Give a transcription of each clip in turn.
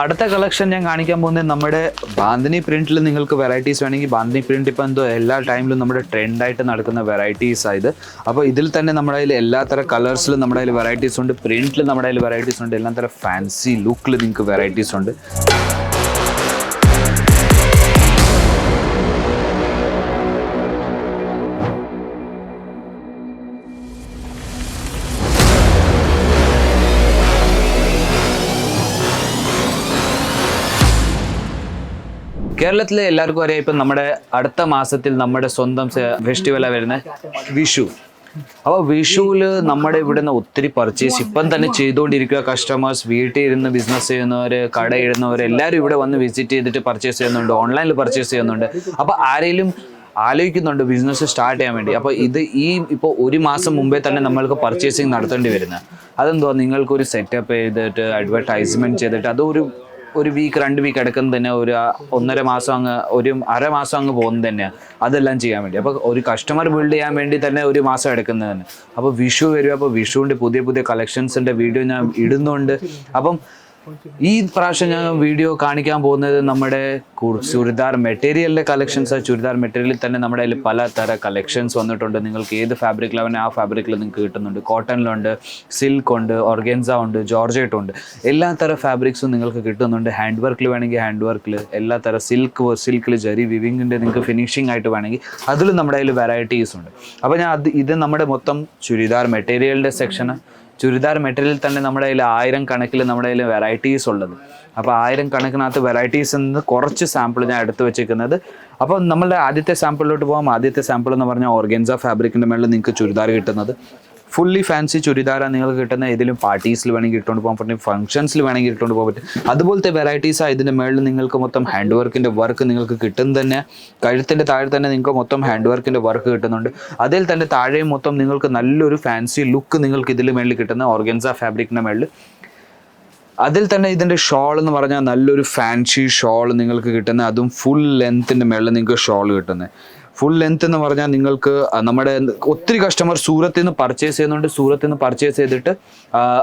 അടുത്ത കളക്ഷൻ ഞാൻ കാണിക്കാൻ പോകുന്നത് നമ്മുടെ ബാന്തിനി പ്രിന്റിൽ നിങ്ങൾക്ക് വെറൈറ്റീസ് വേണമെങ്കിൽ ബാന്തിനി പ്രിന്റ് ഇപ്പം എന്തോ എല്ലാ ടൈമിലും നമ്മുടെ ട്രെൻഡായിട്ട് നടക്കുന്ന വെറൈറ്റീസ് ആയത് അപ്പോൾ ഇതിൽ തന്നെ നമ്മുടെ കയ്യിൽ എല്ലാ തരം കളേഴ്സിലും നമ്മുടെ കയ്യിൽ വെറൈറ്റീസ് ഉണ്ട്. പ്രിന്റിൽ നമ്മുടെ കയ്യിൽ വെറൈറ്റീസ് ഉണ്ട്. എല്ലാ തരം ഫാൻസി ലുക്കിൽ നിങ്ങൾക്ക് വെറൈറ്റീസ് ഉണ്ട്. കേരളത്തിലെ എല്ലാവർക്കും അറിയാം ഇപ്പം നമ്മുടെ അടുത്ത മാസത്തിൽ നമ്മുടെ സ്വന്തം ഫെസ്റ്റിവലാണ് വരുന്നത്. വിഷു. അപ്പോൾ വിഷുവിൽ നമ്മുടെ ഇവിടുന്ന് ഒത്തിരി പർച്ചേസ് ഇപ്പം തന്നെ ചെയ്തുകൊണ്ടിരിക്കുക കസ്റ്റമേഴ്സ് വീട്ടിൽ ഇരുന്ന് ബിസിനസ് ചെയ്യുന്നവർ കടയിടുന്നവർ എല്ലാവരും ഇവിടെ വന്ന് വിസിറ്റ് ചെയ്തിട്ട് പർച്ചേസ് ചെയ്യുന്നുണ്ട് ഓൺലൈനിൽ പർച്ചേസ് ചെയ്യുന്നുണ്ട്. അപ്പോൾ ആരെങ്കിലും ആലോചിക്കുന്നുണ്ട് ബിസിനസ് സ്റ്റാർട്ട് ചെയ്യാൻ വേണ്ടി. അപ്പോൾ ഇത് ഈ ഇപ്പോൾ ഒരു മാസം മുമ്പേ തന്നെ നമ്മൾക്ക് പർച്ചേസിങ് നടത്തേണ്ടി വരുന്നത്. അതെന്തോ നിങ്ങൾക്കൊരു സെറ്റപ്പ് ചെയ്തിട്ട് അഡ്വർടൈസ്മെന്റ് ചെയ്തിട്ട് അതൊരു ഒരു വീക്ക് രണ്ട് വീക്ക് എടുക്കുന്നത് തന്നെ ഒരു ഒന്നര മാസം അങ്ങ് ഒരു അരമാസം അങ്ങ് പോകുന്നത് തന്നെയാണ് അതെല്ലാം ചെയ്യാൻ വേണ്ടി. അപ്പോൾ ഒരു കസ്റ്റമർ ബിൽഡ് ചെയ്യാൻ വേണ്ടി തന്നെ ഒരു മാസം എടുക്കുന്നത് തന്നെ. അപ്പോൾ വിഷു വരും അപ്പോൾ വിഷുവിന്റെ പുതിയ പുതിയ കളക്ഷൻസിന്റെ വീഡിയോ ഞാൻ ഇടുന്നുണ്ട്. അപ്പം ഈ പ്രാവശ്യം ഞാൻ വീഡിയോ കാണിക്കാൻ പോകുന്നത് നമ്മുടെ ചുരിദാർ മെറ്റീരിയലിലെ കളക്ഷൻസ് ചുരിദാർ മെറ്റീരിയലിൽ തന്നെ നമ്മുടെ അതിൽ പല തര കളക്ഷൻസ് വന്നിട്ടുണ്ട്. നിങ്ങൾക്ക് ഏത് ഫാബ്രിക്കിൽ അവൻ ആ ഫാബ്രിക്കിൽ നിങ്ങൾക്ക് കിട്ടുന്നുണ്ട്. കോട്ടണിലുണ്ട് സിൽക്ക് ഉണ്ട് ഓർഗൻസ ഉണ്ട് ജോർജറ്റ് ഉണ്ട്. എല്ലാ തരം ഫാബ്രിക്സും നിങ്ങൾക്ക് കിട്ടുന്നുണ്ട്. ഹാൻഡ് വർക്കിൽ വേണമെങ്കിൽ ഹാൻഡ് വർക്കിൽ എല്ലാ തരം സിൽക്ക് സിൽക്കിൽ ജരി വിവിങ്ങിന്റെ നിങ്ങൾക്ക് ഫിനിഷിംഗ് ആയിട്ട് വേണമെങ്കിൽ അതിലും നമ്മുടെ അതിൽ വെറൈറ്റീസ് ഉണ്ട്. അപ്പോൾ ഞാൻ അത് ഇത് നമ്മുടെ മൊത്തം ചുരിദാർ മെറ്റീരിയലിന്റെ സെക്ഷന് ചുരിദാർ മെറ്റീരിയൽ തന്നെ നമ്മുടെ കയ്യിൽ ആയിരം കണക്കിൽ നമ്മുടെ കയ്യിൽ വെറൈറ്റീസ് ഉള്ളത്. അപ്പോൾ ആയിരം കണക്കിനകത്ത് വെറൈറ്റീസ് നിന്ന് കുറച്ച് സാമ്പിൾ ഞാൻ എടുത്തു വെച്ചിരിക്കുന്നത്. അപ്പോൾ നമ്മളുടെ ആദ്യത്തെ സാമ്പിളിലോട്ട് പോകാം ആദ്യത്തെ സാമ്പിൾ എന്ന് പറഞ്ഞാൽ ഓർഗൻസ ഫാബ്രിക്കിന്റെ മേളിൽ നിങ്ങൾക്ക് ചുരിദാർ കിട്ടുന്നത്. ഫുള്ളി ഫാൻസി ചുരിദാറാണ് നിങ്ങൾക്ക് കിട്ടുന്ന. ഏതെങ്കിലും പാർട്ടീസിൽ വേണമെങ്കിൽ ഇട്ടുകൊണ്ട് പോകാൻ പറ്റും. ഫംഗ്ഷൻസിൽ വേണമെങ്കിൽ ഇട്ടുകൊണ്ട് പോകാൻ പറ്റും. അതുപോലത്തെ വെറൈറ്റീസാണ് ഇതിന്റെ മേളിൽ നിങ്ങൾക്ക് മൊത്തം ഹാൻഡ് വർക്കിന്റെ വർക്ക് നിങ്ങൾക്ക് കിട്ടും തന്നെ. കഴുത്തിന്റെ താഴെ തന്നെ നിങ്ങൾക്ക് മൊത്തം ഹാൻഡ് വർക്കിന്റെ വർക്ക് കിട്ടുന്നുണ്ട്. അതിൽ തന്നെ താഴെയും മൊത്തം നിങ്ങൾക്ക് നല്ലൊരു ഫാൻസി ലുക്ക് നിങ്ങൾക്ക് ഇതിൽ മേളിൽ കിട്ടുന്ന. ഓർഗൻസ ഫാബ്രിക്കിന്റെ മേളിൽ അതിൽ തന്നെ ഇതിന്റെ ഷോൾ എന്ന് പറഞ്ഞാൽ നല്ലൊരു ഫാൻസി ഷോൾ നിങ്ങൾക്ക് കിട്ടുന്ന. അതും ഫുൾ ലെങ്ത്തിന്റെ മേളിൽ നിങ്ങൾക്ക് ഷോൾ കിട്ടുന്നത് ഫുൾ ലെങ്ത് എന്ന് പറഞ്ഞാൽ നിങ്ങൾക്ക് നമ്മുടെ ഒത്തിരി കസ്റ്റമർ സൂറത്തിൽ നിന്ന് പർച്ചേസ് ചെയ്യുന്നുണ്ട്. സൂറത്തിൽ നിന്ന് പർച്ചേസ് ചെയ്തിട്ട്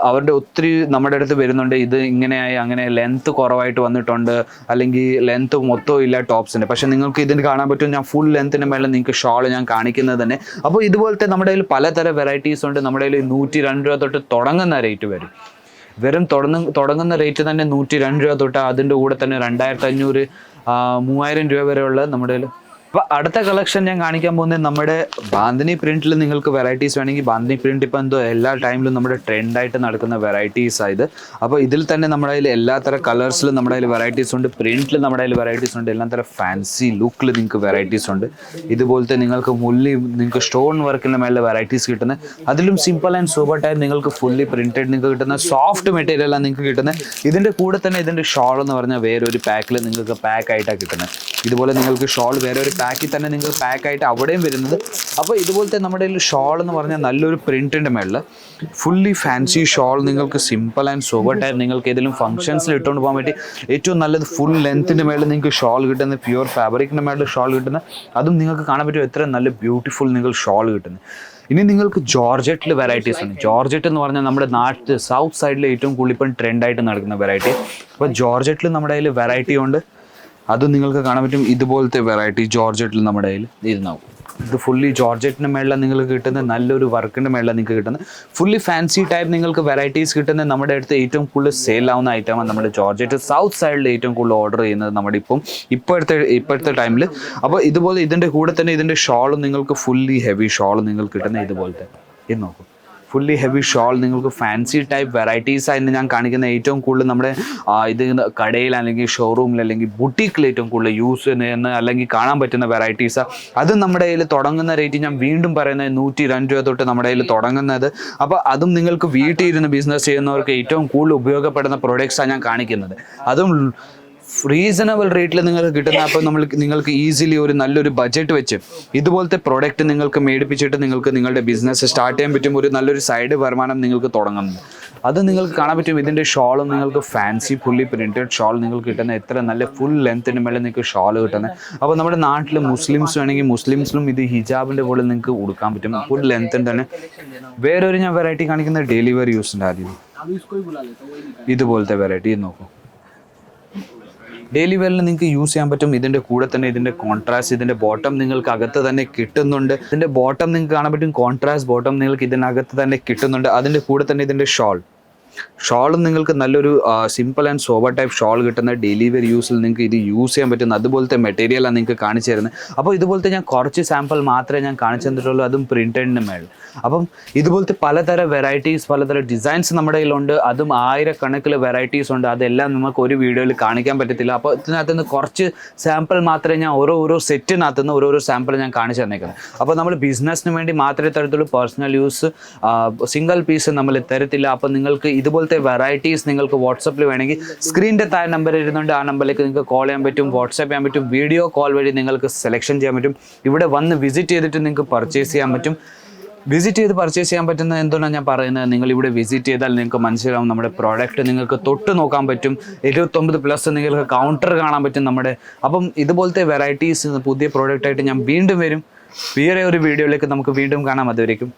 അവരുടെ ഒത്തിരി നമ്മുടെ അടുത്ത് വരുന്നുണ്ട്. ഇത് ഇങ്ങനെയായി അങ്ങനെ ലെങ്ത് കുറവായിട്ട് വന്നിട്ടുണ്ട്. അല്ലെങ്കിൽ ലെങ്ത് മൊത്തം ഇല്ല ടോപ്സിന്റെ പക്ഷേ നിങ്ങൾക്ക് ഇതിന് കാണാൻ പറ്റും. ഞാൻ ഫുൾ ലെങ്ത്തിന് മേലെ നിങ്ങൾക്ക് ഷോൾ ഞാൻ കാണിക്കുന്നത് തന്നെ. അപ്പോൾ ഇതുപോലത്തെ നമ്മുടെ കയ്യിൽ പലതരം വെറൈറ്റീസ് ഉണ്ട്. നമ്മുടെ കയ്യിൽ നൂറ്റി രണ്ട് രൂപ തൊട്ട് തുടങ്ങുന്ന റേറ്റ് വരും. വെറും തുടങ്ങ തുടങ്ങുന്ന റേറ്റ് തന്നെ നൂറ്റി രണ്ട് രൂപ തൊട്ട് അതിന്റെ കൂടെ തന്നെ രണ്ടായിരത്തി അഞ്ഞൂറ് മൂവായിരം രൂപ വരെയുള്ള നമ്മുടെ അപ്പോൾ അടുത്ത കളക്ഷൻ ഞാൻ കാണിക്കാൻ പോകുന്നത് നമ്മുടെ ബാന്തിനി പ്രിന്റിൽ നിങ്ങൾക്ക് വെറൈറ്റീസ് വേണമെങ്കിൽ ബാന്തിനി പ്രിന്റ് ഇപ്പൊ എന്തോ എല്ലാ ടൈമിലും നമ്മുടെ ട്രെൻഡ് ആയിട്ട് നടക്കുന്ന വെറൈറ്റീസ് ആയത് അപ്പോൾ ഇതിൽ തന്നെ നമ്മുടെ കയ്യിൽ എല്ലാ തരം കളേഴ്സിലും നമ്മുടെ കയ്യിൽ വെറൈറ്റീസ് ഉണ്ട്. പ്രിന്റിൽ നമ്മുടെ കയ്യിൽ വെറൈറ്റീസ് ഉണ്ട്. എല്ലാ തരം ഫാൻസി ലുക്കിൽ നിങ്ങൾക്ക് വെറൈറ്റീസ് ഉണ്ട്. ഇതുപോലത്തെ നിങ്ങൾക്ക് മുല്ലി നിങ്ങൾക്ക് സ്റ്റോൺ വർക്കിന്റെ മേലെ വെറൈറ്റീസ് കിട്ടുന്നത് അതിലും സിമ്പിൾ ആൻഡ് സൂപ്പർ ടൈം നിങ്ങൾക്ക് ഫുള്ളി പ്രിന്റഡ് നിങ്ങൾക്ക് കിട്ടുന്ന. സോഫ്റ്റ് മെറ്റീരിയൽ ആണ് നിങ്ങൾക്ക് കിട്ടുന്നത് ഇതിന്റെ കൂടെ തന്നെ ഇതിന്റെ ഷോൾ എന്ന് പറഞ്ഞാൽ ഒരു പാക്കിൽ നിങ്ങൾക്ക് പാക്ക് ആയിട്ടാണ് കിട്ടുന്നത് ഇതുപോലെ നിങ്ങൾക്ക് ഷോൾ വേറെ ഒരു പാക്കിൽ തന്നെ നിങ്ങൾ പാക്ക് ആയിട്ട് അവിടെയും വരുന്നത്. അപ്പോൾ ഇതുപോലത്തെ നമ്മുടെ ഷോൾ എന്ന് പറഞ്ഞാൽ നല്ലൊരു പ്രിന്റിന്റെ മേളിൽ ഫുള്ളി ഫാൻസി ഷോൾ നിങ്ങൾക്ക് സിമ്പിൾ ആൻഡ് സോബർ ടൈം നിങ്ങൾക്ക് ഏതെങ്കിലും ഫംഗ്ഷൻസിൽ ഇട്ടുകൊണ്ട് പോകാൻ പറ്റി ഏറ്റവും നല്ലത് ഫുൾ ലെങ്ത്തിന്റെ മേളിൽ നിങ്ങൾക്ക് ഷോൾ കിട്ടുന്ന പ്യുവർ ഫാബ്രിക്കിന്റെ മേളിൽ ഷോൾ കിട്ടുന്ന അതും നിങ്ങൾക്ക് കാണാൻ പറ്റും എത്ര നല്ല ബ്യൂട്ടിഫുൾ നിങ്ങൾ ഷോൾ കിട്ടുന്നത്. ഇനി നിങ്ങൾക്ക് ജോർജറ്റിൽ വെറൈറ്റീസ് ഉണ്ട്. ജോർജറ്റ് എന്ന് പറഞ്ഞാൽ നമ്മുടെ നാട്ടിൽ സൗത്ത് സൈഡിൽ ഏറ്റവും കൂടുതൽ ഇപ്പം ട്രെൻഡായിട്ട് നടക്കുന്ന വെറൈറ്റി അപ്പോൾ ജോർജറ്റിൽ നമ്മുടെ കയ്യിൽ വെറൈറ്റി ഉണ്ട്. അതും നിങ്ങൾക്ക് കാണാൻ പറ്റും. ഇതുപോലത്തെ വെറൈറ്റി ജോർജറ്റിൽ നമ്മുടെ കയ്യിൽ ഇരുന്നാവും ഇത് ഫുള്ളി ജോർജറ്റിന് മേളിൽ നിങ്ങൾക്ക് കിട്ടുന്ന നല്ലൊരു വർക്കിന്റെ മേളിൽ നിങ്ങൾക്ക് കിട്ടുന്ന ഫുള്ളി ഫാൻസി ടൈപ്പ് നിങ്ങൾക്ക് വെറൈറ്റീസ് കിട്ടുന്ന നമ്മുടെ അടുത്ത് ഏറ്റവും കൂടുതൽ സെയിൽ ആവുന്ന ഐറ്റമാണ് നമ്മുടെ ജോർജറ്റ് സൗത്ത് സൈഡിൽ ഏറ്റവും കൂടുതൽ ഓർഡർ ചെയ്യുന്നത് നമ്മുടെ ഇപ്പം ഇപ്പോഴത്തെ ഇപ്പോഴത്തെ ടൈമിൽ അപ്പോൾ ഇതുപോലെ ഇതിന്റെ കൂടെ തന്നെ ഇതിന്റെ ഷോളും നിങ്ങൾക്ക് ഫുള്ളി ഹെവി ഷോൾ നിങ്ങൾക്ക് കിട്ടുന്ന ഇതുപോലത്തെ. ഇത് നോക്കൂ. ഫുള്ളി ഹെവി ഷോൾ നിങ്ങൾക്ക് ഫാൻസി ടൈപ്പ് വെറൈറ്റീസ് ആയിട്ട് ഞാൻ കാണിക്കുന്ന ഏറ്റവും കൂടുതൽ നമ്മുടെ ഇത് കടയിൽ അല്ലെങ്കിൽ ഷോറൂമിൽ അല്ലെങ്കിൽ ബുട്ടീക്കിൽ ഏറ്റവും കൂടുതൽ യൂസ് ചെയ്യുന്ന അല്ലെങ്കിൽ കാണാൻ പറ്റുന്ന വെറൈറ്റീസ് അത് നമ്മുടെ കയ്യിൽ തുടങ്ങുന്ന റേറ്റ് ഞാൻ വീണ്ടും പറയുന്നത് നൂറ്റി രണ്ട് രൂപ തൊട്ട് നമ്മുടെ കയ്യിൽ തുടങ്ങുന്നത്. അപ്പോൾ അതും നിങ്ങൾക്ക് വീട്ടിൽ ഇരുന്ന് ബിസിനസ് ചെയ്യുന്നവർക്ക് ഏറ്റവും കൂടുതൽ ഉപയോഗപ്പെടുന്ന പ്രൊഡക്ട്സാണ് ഞാൻ കാണിക്കുന്നത്. അതും റീസണബിൾ റേറ്റിൽ നിങ്ങൾക്ക് കിട്ടുന്ന അപ്പം നമ്മൾ നിങ്ങൾക്ക് ഈസിലി ഒരു നല്ലൊരു ബജറ്റ് വെച്ച് ഇതുപോലത്തെ പ്രോഡക്റ്റ് നിങ്ങൾക്ക് മേടിപ്പിച്ചിട്ട് നിങ്ങൾക്ക് നിങ്ങളുടെ ബിസിനസ് സ്റ്റാർട്ട് ചെയ്യാൻ പറ്റും ഒരു നല്ലൊരു സൈഡ് വരുമാനം നിങ്ങൾക്ക് തുടങ്ങുന്നത് അത് നിങ്ങൾക്ക് കാണാൻ പറ്റും. ഇതിന്റെ ഷോളും നിങ്ങൾക്ക് ഫാൻസി ഫുള്ളി പ്രിന്റഡ് ഷോൾ നിങ്ങൾക്ക് കിട്ടുന്ന എത്ര നല്ല ഫുൾ ലെങ്ത്തിന് മേലെ നിങ്ങൾക്ക് ഷോൾ കിട്ടുന്നത് അപ്പോൾ നമ്മുടെ നാട്ടിൽ മുസ്ലിംസ് വേണമെങ്കിൽ മുസ്ലിംസിലും ഇത് ഹിജാബിന്റെ പോലെ നിങ്ങൾക്ക് ഉടുക്കാൻ പറ്റും. ഫുൾ ലെങ്ത്തിന് തന്നെ. വേറൊരു ഞാൻ വെറൈറ്റി കാണിക്കുന്ന ഡെലിവറി യൂസിന്റെ ആദ്യം. ഇതുപോലത്തെ വെറൈറ്റി നോക്കും. ഡെയിലി വെയറിൽ നിങ്ങൾക്ക് യൂസ് ചെയ്യാൻ പറ്റും. ഇതിന്റെ കൂടെ തന്നെ ഇതിന്റെ കോൺട്രാസ്റ്റ് ഇതിന്റെ ബോട്ടം നിങ്ങൾക്ക് അകത്ത് തന്നെ കിട്ടുന്നുണ്ട്. ഇതിന്റെ ബോട്ടം നിങ്ങൾക്ക് കാണാൻ പറ്റും. കോൺട്രാസ്റ്റ് ബോട്ടം നിങ്ങൾക്ക് ഇതിനകത്ത് തന്നെ കിട്ടുന്നുണ്ട്. അതിന്റെ കൂടെ തന്നെ ഇതിന്റെ ഷോൾ ഷോളും നിങ്ങൾക്ക് നല്ലൊരു simple and sober type shawl കിട്ടുന്ന ഡെയിലി വെയർ യൂസിൽ നിങ്ങൾക്ക് ഇത് യൂസ് ചെയ്യാൻ പറ്റുന്ന അതുപോലത്തെ മെറ്റീരിയലാണ് നിങ്ങൾക്ക് കാണിച്ചു തരുന്നത്. അപ്പോൾ ഇതുപോലത്തെ ഞാൻ കുറച്ച് സാമ്പിൾ മാത്രമേ ഞാൻ കാണിച്ചു തന്നിട്ടുള്ളൂ. അതും പ്രിന്റഡിന് മേളിൽ. അപ്പം ഇതുപോലത്തെ പലതര വെറൈറ്റീസ് പലതര ഡിസൈൻസ് നമ്മുടെ കയ്യിലുണ്ട്. അതും ആയിരക്കണക്കിൽ വെറൈറ്റീസ് ഉണ്ട്. അതെല്ലാം നമുക്ക് ഒരു വീഡിയോയിൽ കാണിക്കാൻ പറ്റത്തില്ല. അപ്പോൾ ഇതിനകത്ത് നിന്ന് കുറച്ച് സാമ്പിൾ മാത്രമേ ഞാൻ ഓരോ ഓരോ സെറ്റിനകത്ത് നിന്ന് ഓരോരോ സാമ്പിൾ ഞാൻ കാണിച്ചു തന്നേക്കുന്നത്. അപ്പോൾ നമ്മൾ ബിസിനസ്സിന് വേണ്ടി മാത്രമേ തരത്തുള്ളൂ. പേഴ്സണൽ യൂസ് സിംഗിൾ പീസ് നമ്മൾ തരത്തില്ല. അപ്പോൾ നിങ്ങൾക്ക് ഇതുപോലത്തെ വെറൈറ്റീസ് നിങ്ങൾക്ക് വാട്സപ്പിൽ വേണമെങ്കിൽ സ്ക്രീനിന്റെ താഴെ നമ്പർ ഇരുന്നുണ്ട് ആ നമ്പറിലേക്ക് നിങ്ങൾക്ക് കോൾ ചെയ്യാൻ പറ്റും വാട്സപ്പ് ചെയ്യാൻ പറ്റും വീഡിയോ കോൾ വഴി നിങ്ങൾക്ക് സെലക്ഷൻ ചെയ്യാൻ പറ്റും. ഇവിടെ വന്ന് വിസിറ്റ് ചെയ്തിട്ട് നിങ്ങൾക്ക് പർച്ചേസ് ചെയ്യാൻ പറ്റും. വിസിറ്റ് ചെയ്ത് പർച്ചേസ് ചെയ്യാൻ പറ്റുന്നത് എന്തുകൊണ്ടാണ് ഞാൻ പറയുന്നത്? നിങ്ങൾ ഇവിടെ വിസിറ്റ് ചെയ്താൽ നിങ്ങൾക്ക് മനസ്സിലാവും നമ്മുടെ പ്രോഡക്റ്റ് നിങ്ങൾക്ക് തൊട്ട് നോക്കാൻ പറ്റും. ഇരുപത്തൊമ്പത് പ്ലസ് നിങ്ങൾക്ക് കൗണ്ടർ കാണാൻ പറ്റും നമ്മുടെ. അപ്പം ഇതുപോലത്തെ വെറൈറ്റീസ് പുതിയ പ്രോഡക്റ്റായിട്ട് ഞാൻ വീണ്ടും വരും. വേറെ ഒരു വീഡിയോയിലേക്ക് നമുക്ക് വീണ്ടും കാണാം. അതുവരേക്കും.